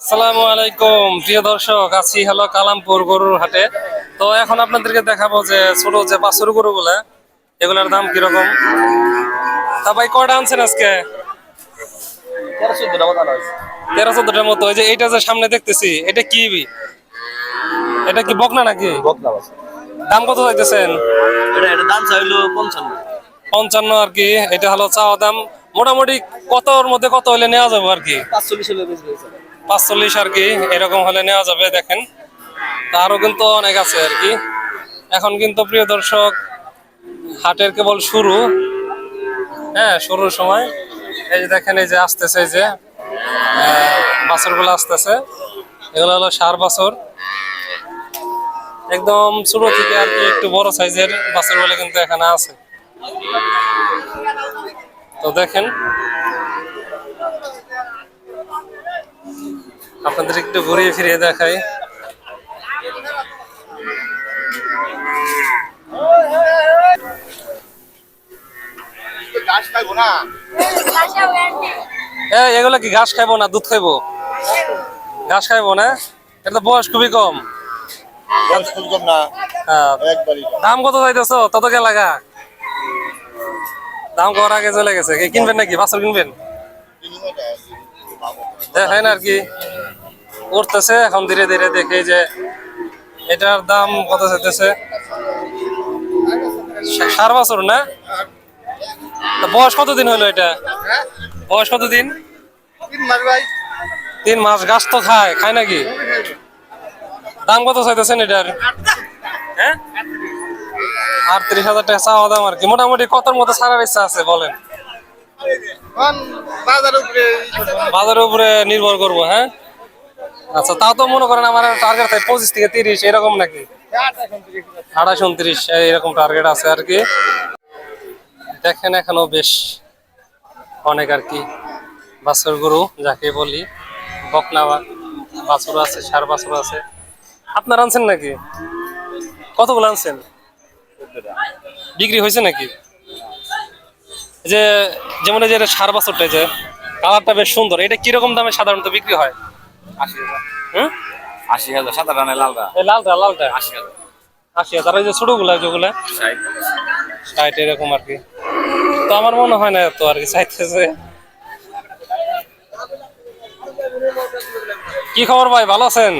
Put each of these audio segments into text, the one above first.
আসসালামু আলাইকুম প্রিয় দর্শক আছি হলো কালামপুর গরুর হাটে। তো এখন আপনাদেরকে দেখাবো যে ছোট যে বাছুর গরুগুলা এগুলার দাম কীরকম? তা ভাই কয়টা আনছেন আজকে? তেরো চোদ্দটার মতো। ওই যে এইটা যে সামনে দেখতেছি এটা কি এটা কি বকনা নাকি? দাম কত চাইতেছেন? দাম চাইলো পঞ্চান্ন। পঞ্চান্ন আর কি এটা হলো চাওয়া দাম। মোটামুটি কতর মধ্যে কত হলে নেওয়া যাবে আর কি? পাঁচচল্লিশ হলে পাঁচচল্লিশ আর কি, এরকম হলে নেওয়া যাবে, দেখেন। তা আরও কিন্তু অনেক আছে আর কি। এখন কিন্তু প্রিয় দর্শক, হাটের কেবল শুরু। হ্যাঁ শুরুর সময়। এই যে দেখেন, এই যে আসতেছে, এই যে বাছরগুলো আসতেছে। এগুলো হলো সার বাছর। একদম ছোট থেকে আর কি একটু বড় সাইজের বাছরগুলো কিন্তু এখানে আছে। তো দেখেন আপনাদের একটু ঘুরিয়ে ফিরিয়ে দেখাই। এগুলো কি ঘাস খাইবো না দুধ খাইবো? ঘাস খাইবো না? এটা বয়স খুবই কম। হ্যাঁ, দাম কত চাইতেছো? তত কে লাগা? দাম করার আগে চলে গেছে। কিনবেন নাকি? বাছর কিনবেন? দেখেন আর কি। উঠতেছে এখন ধীরে ধীরে দেখে যে এটার দাম কত চাইতেছে? সা- সার বছর না? বয়স কতদিন হলো এটা? বয়স কতদিন? তিন মাস গাছ তো খায় খায় নাকি? দাম কত চাইতেছেন এটার? হ্যাঁ? আটত্রিশ হাজার টাকা চাওয়া দাম আর কি। মোটামুটি কতর মতো ছাড়ার ইচ্ছা আছে বলেন? বাজারের উপরে নির্ভর করব হ্যাঁ? আচ্ছা তাও তো মনে করেন আমার টার্গেট পঁচিশ থেকে তিরিশ, এরকম নাকি? আঠাশ উনত্রিশ এরকম টার্গেট আছে আর কি। দেখেন এখনও বেশ অনেক আর কি। বাছুর গরু, যাকে বলি, বকনা বা- বাছুর আছে, সার বাছুর আছে। আপনার আনছেন নাকি? কতগুলো আনছেন? বিক্রি হয়েছে নাকি? যে যেমন যে সার বাছুরটা যে কালারটা বেশ সুন্দর, এটা কীরকম দামে সাধারণত বিক্রি হয়? আশি আশি হাজার সাদা রানের লালটা? লালটা লালটা। আশি হাজার। আশি হাজার যে ছোটগুলা যেগুলা ষাট। ষাট এরকম আর কি। তো আমার মনে হয় না তো আর কি চাইতেছে। কি খবর ভাই ভালো আছেন?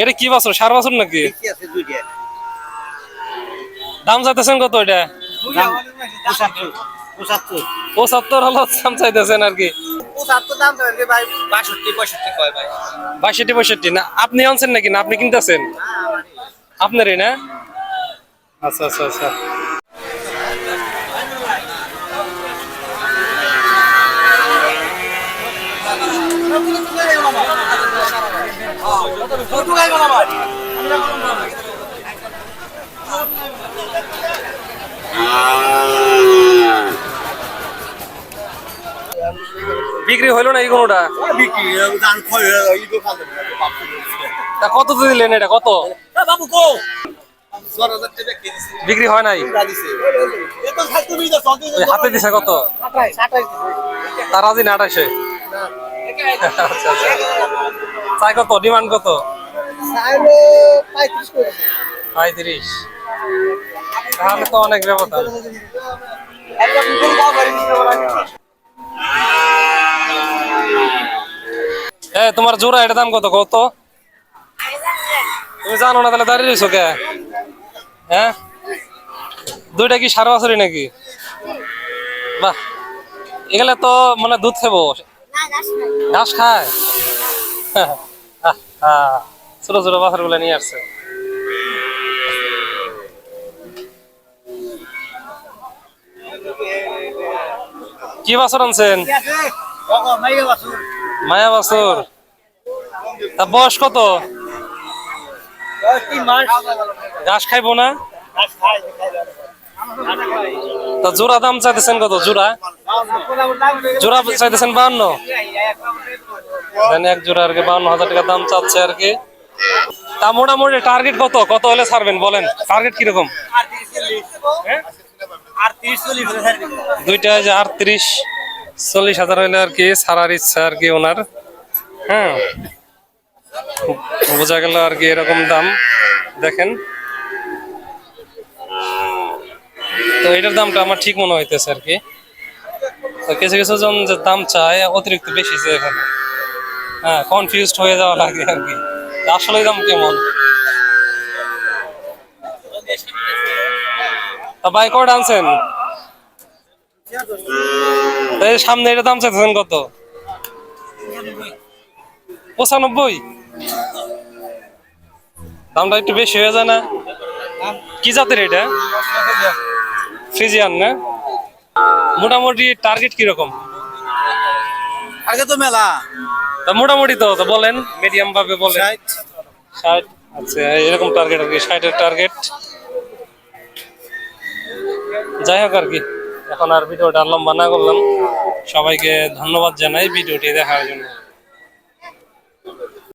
এটা কি বছর সার বছর নাকি? কি আছে দুইটা। দাম চাইতেছেন কত এটা? পঁচাত্তর। হলো দাম চাইতেছেন আর কি। বাষট্টি পঁয়ষট্টি না? আপনি আনছেন নাকি না? আপনি কিনতেছেন? আপনারই না? আচ্ছা আচ্ছা আচ্ছা। বিক্রি হইল না এই কোনোটা? তা কত দিলেন এটা? কত? বাবু কো? বিক্রি হয় নাই? হাতে দিছে কত? তার আজি না আঠাশে? আচ্ছা আচ্ছা। চাই কত? ডিমান্ড কত? পঁয়ত্রিশ তাহলে তো অনেক ব্যবধান। এ তোমার জোড়া এটা দাম কত? কত? তুমি জানো না তাহলে দাঁড়িয়ে রয়েছো কে? হ্যাঁ দুইটা কি সারা বছরই নাকি? বাহ। এগুলা তো মানে দুধ খাব। ঘাস খায়? ছোট ছোট বাছরগুলা নিয়ে আসছে। কি বাছর আনছেন? মায়া বাছর। তা বয়স কত? ঘাস খাইবো না? তা জোড়া দাম চাইতেছেন কত? জোড়া? জোড়া চাইতেছেন বাহান্ন এক জোড়া আর কি বাহান্ন হাজার টাকা দাম চাচ্ছে আর কি। তা মোটামুটি টার্গেট কত? কত হলে ছাড়বেন বলেন? টার্গেট কীরকম? দুইটা যে আটত্রিশ, চল্লিশ হাজার হলে আর কি ছাড়ার ইচ্ছা আর কি ওনার। হ্যাঁ। বোঝা গেল আর কি, এরকম দাম। দেখেন। তো এটার দামটা আমার ঠিক মনে হইতেছে আর কি। তো কিছু কিছু জন যে দাম চায়, অতিরিক্ত বেশি চায় এখানে। হ্যাঁ কনফিউজড হয়ে যাওয়া লাগে আর কি। আসলে দাম কেমন? ভাই কটা আনছেন? সামনে এটা দাম চাইতেছেন কত? পঁচানব্বই। দামটা একটু বেশি হয়ে যায় না? কি জাতের এটা? ফ্রিজিয়ান না? মোটামুটি টার্গেট কীরকম? আগে তো মেলা। তা মোটামুটি তো তো বলেন মিডিয়াম ভাবে বলেন। ষাট। আচ্ছা এরকম টার্গেট আর কি ষাটের টার্গেট যাই হোক আর কি এখন আর ভিডিওটা লম্বা না করলাম। সবাইকে ধন্যবাদ জানাই ভিডিওটি দেখার জন্য।